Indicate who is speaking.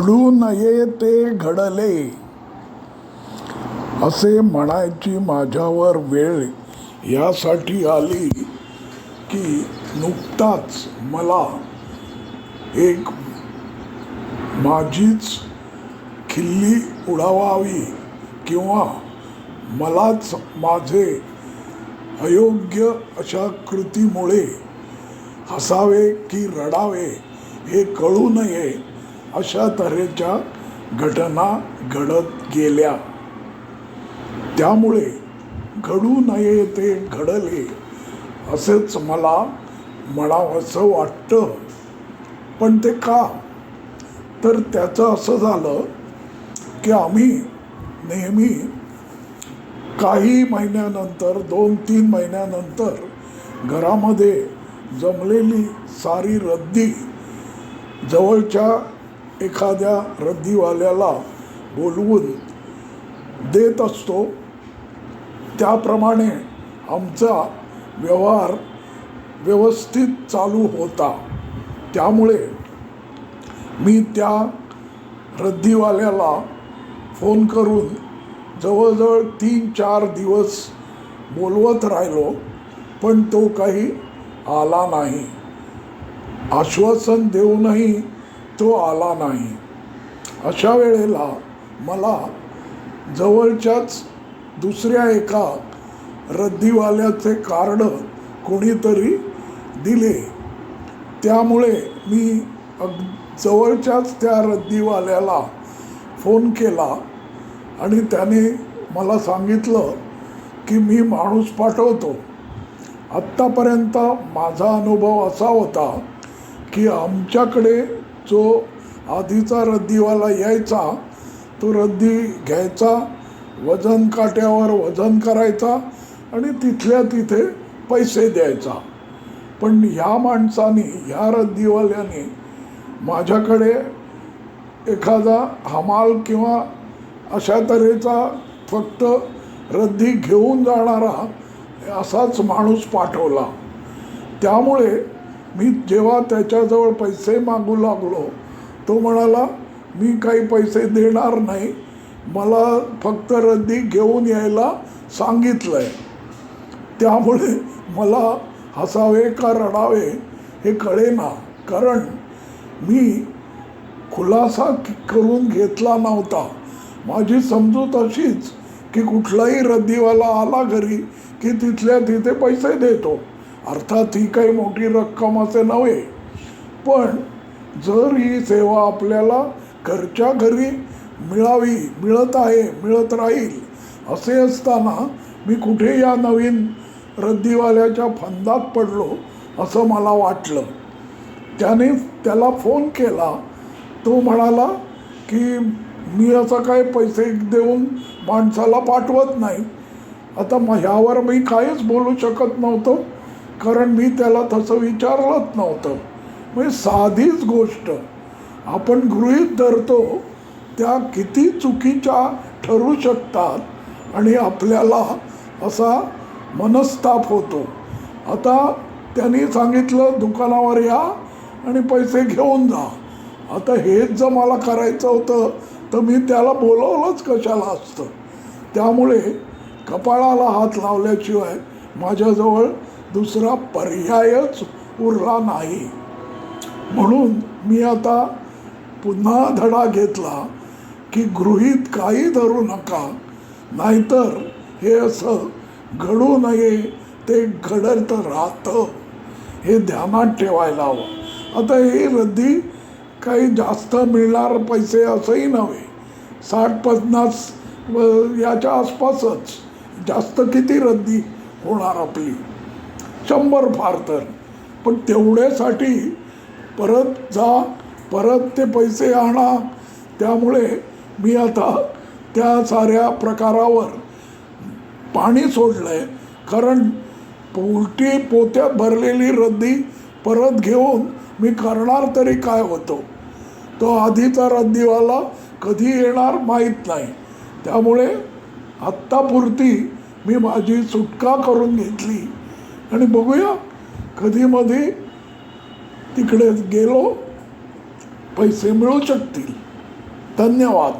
Speaker 1: घडू नये ते घडले. असे म्हणायची माझ्यावर वेळ यासाठी आली की नुकताच मला एक माझीच खिल्ली उडवावी किंवा मलाच माझे अयोग्य अशा कृतीमुळे हसावे की रडावे हे कळू नये. अशा तऱ्हेच्या घटना घडत गेल्या. त्यामुळे घडू नये ते घडले असेच मला म्हणावंसं वाटतं. पण ते का? तर त्याचं असं झालं की आम्ही नेहमी काही महिन्यानंतर दोन तीन महिन्यानंतर घरामध्ये जमलेली सारी रद्दी जवळच्या एखाद्या रद्दीवाल्याला बोलवून देत असतो त्याप्रमाणे आमचा व्यवहार व्यवस्थित चालू होता. त्यामुळे मी त्या रद्दीवाल्याला फोन करून जवळजवळ तीन चार दिवस बोलवत राहिलो पण तो काही आला नाही. आश्वासन देऊनही तो आला नाही. अशा वेळेला मला जवळच्याच दुसऱ्या एका रद्दीवाल्याचे कार्ड कोणीतरी दिले. त्यामुळे मी अग जवळच्याच त्या रद्दीवाल्याला फोन केला आणि त्याने मला सांगितलं की मी माणूस पाठवतो. आत्तापर्यंत माझा अनुभव असा होता की आमच्याकडे जो आधीचा रद्दीवाला यायचा तो रद्दी घ्यायचा वजन काट्यावर वजन करायचा आणि तिथल्या तिथे पैसे द्यायचा. पण ह्या माणसाने ह्या रद्दीवाल्याने माझ्याकडे एखादा हमाल किंवा अशा तऱ्हेचा फक्त रद्दी घेऊन जाणारा असाच माणूस पाठवला. त्यामुळे मी जेव्हा त्याच्याजवळ पैसे मागू लागलो तो म्हणाला मी काही पैसे देणार नाही. मला फक्त रद्दी घेऊन यायला सांगितलं आहे त्यामुळे मला हसावे का रडावे हे कळेना. कारण मी खुलासा करून घेतला नव्हता. माझी समजूत अशीच की कुठलाही रद्दीवाला आला घरी की तिथल्या तिथे पैसे देतो. अर्थात ही काही मोठी रक्कम असे नव्हे. पण जर ही सेवा आपल्याला घरच्या घरी मिळावी मिळत आहे मिळत राहील असे असताना मी कुठे या नवीन रद्दीवाल्याच्या फंदात पडलो असं मला वाटलं. त्याने त्याला फोन केला. तो म्हणाला की मी असं काय पैसे देऊन माणसाला पाठवत नाही. आता मग ह्यावर मी काहीच बोलू शकत नव्हतो. कारण मी त्याला तसं विचारलंच नव्हतं. म्हणजे साधीच गोष्ट. आपण गृहीत धरतो त्या किती चुकीच्या ठरू शकतात आणि आपल्याला असा मनस्ताप होतो. आता त्यांनी सांगितलं दुकानावर या आणि पैसे घेऊन जा. आता हेच जर मला करायचं होतं तर मी त्याला बोलवलंच कशाला असतं. त्यामुळे कपाळाला हात लावल्याशिवाय माझ्याजवळ दुसरा पर्यायच उरला नाही. म्हणून मी आता पुन्हा धडा घेतला की गृहीत काही धरू नका. नाहीतर हे असं घडू नये ते घडत राहतं. हे ध्यानात ठेवायला हवं. आता ही रद्दी काही जास्त मिळणार पैसे असंही नव्हे. साठ पन्नास व याच्या आसपासच जास्त किती रद्दी होणार आपली? शंभर फार तर. पण तेवढ्यासाठी परत जा परत ते पैसे आणा. त्यामुळे मी आता त्या साऱ्या प्रकारावर पाणी सोडलं आहे कारण उलटी पोत्यात भरलेली रद्दी परत घेऊन मी करणार तरी काय होतो? तो आधीचा रद्दीवाला कधी येणार माहीत नाही. त्यामुळे आत्तापुरती मी माझी सुटका करून घेतली. आणि बघूया कधीमध्ये तिकडे गेलो पैसे मिळू शकतील. धन्यवाद.